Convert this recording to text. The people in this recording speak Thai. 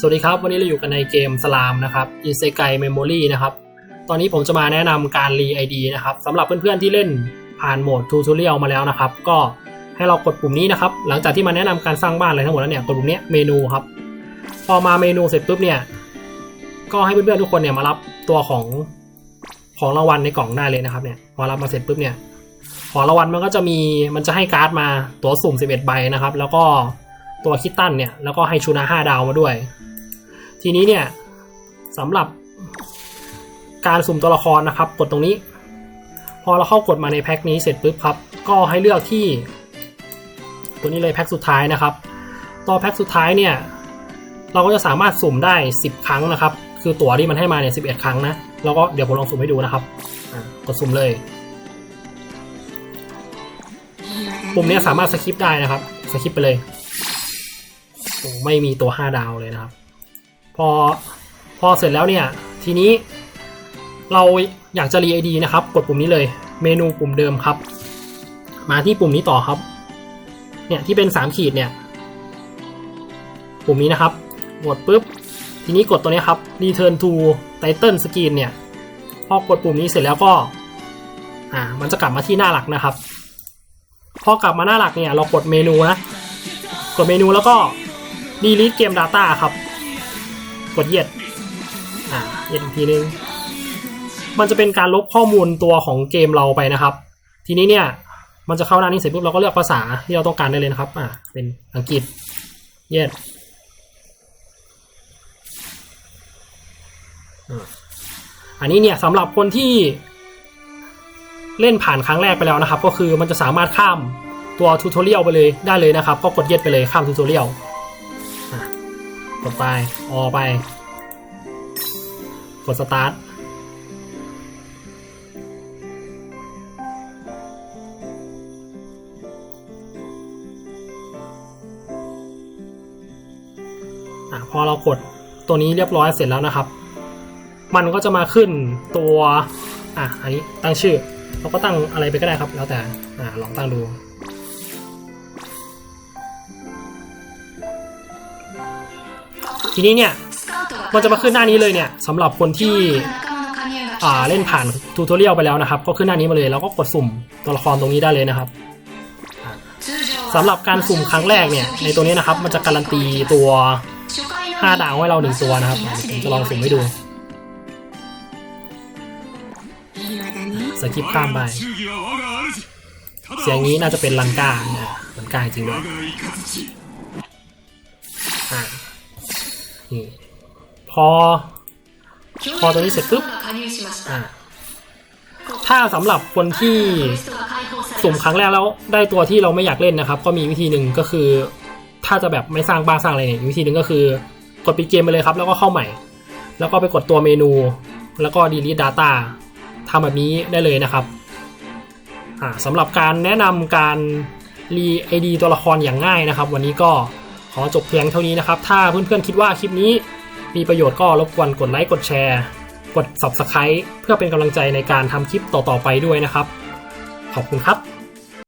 สวัสดีครับ วันนี้เราอยู่กันในเกมสลามนะครับ i s e k a i Memory นะครับ ตอนนี้ผมจะมาแนะนำการรี ID นะครับสำหรับเพื่อนๆที่เล่นผ่านโหมด Tutorial มาแล้วนะครับ ก็ให้เรากดปุ่มนี้นะครับ หลังจากที่มาแนะนำการสร้างบ้านอะไรทั้งหมดแล้วเนี่ย กดปุ่มนี้เมนูครับ พอมาเมนูเสร็จปุ๊บเนี่ย ก็ให้เพื่อนๆทุกคนเนี่ยมารับตัวของของรางวัลในกล่องได้เลยนะครับเนี่ย พอรับมาเสร็จปุ๊บเนี่ย ของรางวัลมันก็จะมี มันจะให้การ์ดมา ตัวสุ่ม 11 ใบนะครับ แล้วก็ตัวคิตตันเนี่ย แล้วก็ให้ชูนา5ดาวมาด้วย ทีนี้เนี่ยสำหรับการสุ่มตัวละครนะครับ กดตรงนี้ พอเราเข้ากดมาในแพ็คนี้เสร็จปุ๊บครับ ก็ให้เลือกที่ ตัวนี้เลยแพ็คสุดท้ายนะครับตัวแพ็คสุดท้ายเนี่ย เราก็จะสามารถสุ่มได้ 10 ครั้งนะครับ คือตั๋วที่มันให้มาเนี่ย11ครั้งนะแล้วก็เดี๋ยวผมลองสุ่มให้ดูนะครับกดสุ่มเลยปุ่มเนี้ยสามารถสคิปได้นะครับสคิปไปเลยไม่มีตัว 5 ดาวเลยนะครับ พอพอเสร็จแล้วเนี่ย ทีนี้เราอยากจะรีไอดีนะครับ กดปุ่มนี้เลย เมนูปุ่มเดิมครับ มาที่ปุ่มนี้ต่อครับ เนี่ยที่เป็น3ขีดเนี่ย ปุ่มนี้นะครับกดปุ๊บ ทีนี้กดตัวนี้ครับ return to title screen เนี่ย พอกดปุ่มนี้เสร็จแล้วก็ อ่า มันจะกลับมาที่หน้าหลักนะครับ พอกลับมาหน้าหลักเนี่ย เรากดเมนูนะ กดเมนูแล้วก็ delete game data ครับ กดเย็ดอ่าเย็ดอีกทีนึงมันจะเป็นการลบข้อมูลตัวของเกมเราไปนะครับ ทีนี้เนี่ยมันจะเข้าหน้านี้เสร็จปุ๊บเราก็เลือกภาษาที่เราต้องการได้เลยนะครับอ่าเป็นอังกฤษเย็ดอันนี้เนี่ยสำหรับคนที่เล่นผ่านครั้งแรกไปแล้วนะครับ ก็คือมันจะสามารถข้ามตัวทูตอเรียลไปเลยได้เลยนะครับ ก็กดเย็ดไปเลยข้ามทูตอเรียล กดไป ออไป กดสตาร์ทอะพอเรากดตัวนี้เรียบร้อยเสร็จแล้วนะครับ มันก็จะมาขึ้นตัว อะ อันนี้ตั้งชื่อ เราก็ตั้งอะไรไปก็ได้ครับ แล้วแต่ อ่า ลองตั้งดู ทีนี้เนี่ยมันจะมาขึ้นหน้านี้เลยเนี่ยสำหรับคนที่เล่นผ่านทูตอเรียลไปแล้วนะครับ ก็ขึ้นหน้านี้มาเลยแล้วก็กดสุ่มตัวละครตรงนี้ได้เลยนะครับสำหรับการสุ่มครั้งแรกเนี่ยในตัวนี้นะครับ มันจะการันตีตัว 5 ดาวให้เราหนึ่งตัวนะครับผมจะลองสุ่มให้ดูสกิปข้ามไปเสียงนี้น่าจะเป็นลังกาเนี่ยลังกาจริงด้วย นี่พอ พอตัวนี้เสร็จปุ๊บถ้าสำหรับคนที่สุ่มครั้งแรกแล้วได้ตัวที่เราไม่อยากเล่นนะครับ ก็มีวิธีหนึ่งก็คือ ถ้าจะแบบไม่สร้างบ้านสร้างอะไรเนี่ยวิธีหนึ่งก็คือกดปิดเกมไปเลยครับ แล้วก็เข้าใหม่ แล้วก็ไปกดตัวเมนู แล้วก็ delete data ทำแบบนี้ได้เลยนะครับสำหรับการแนะนำการรีไอดีตัวละครอย่างง่ายนะครับ วันนี้ก็ ขอจบเพียงเท่านี้นะครับ ถ้าเพื่อนๆคิดว่าคลิปนี้มีประโยชน์ก็รบกวนกดไลค์กดแชร์ กด Subscribe เพื่อเป็นกำลังใจในการทำคลิปต่อๆไปด้วยนะครับ ขอบคุณครับ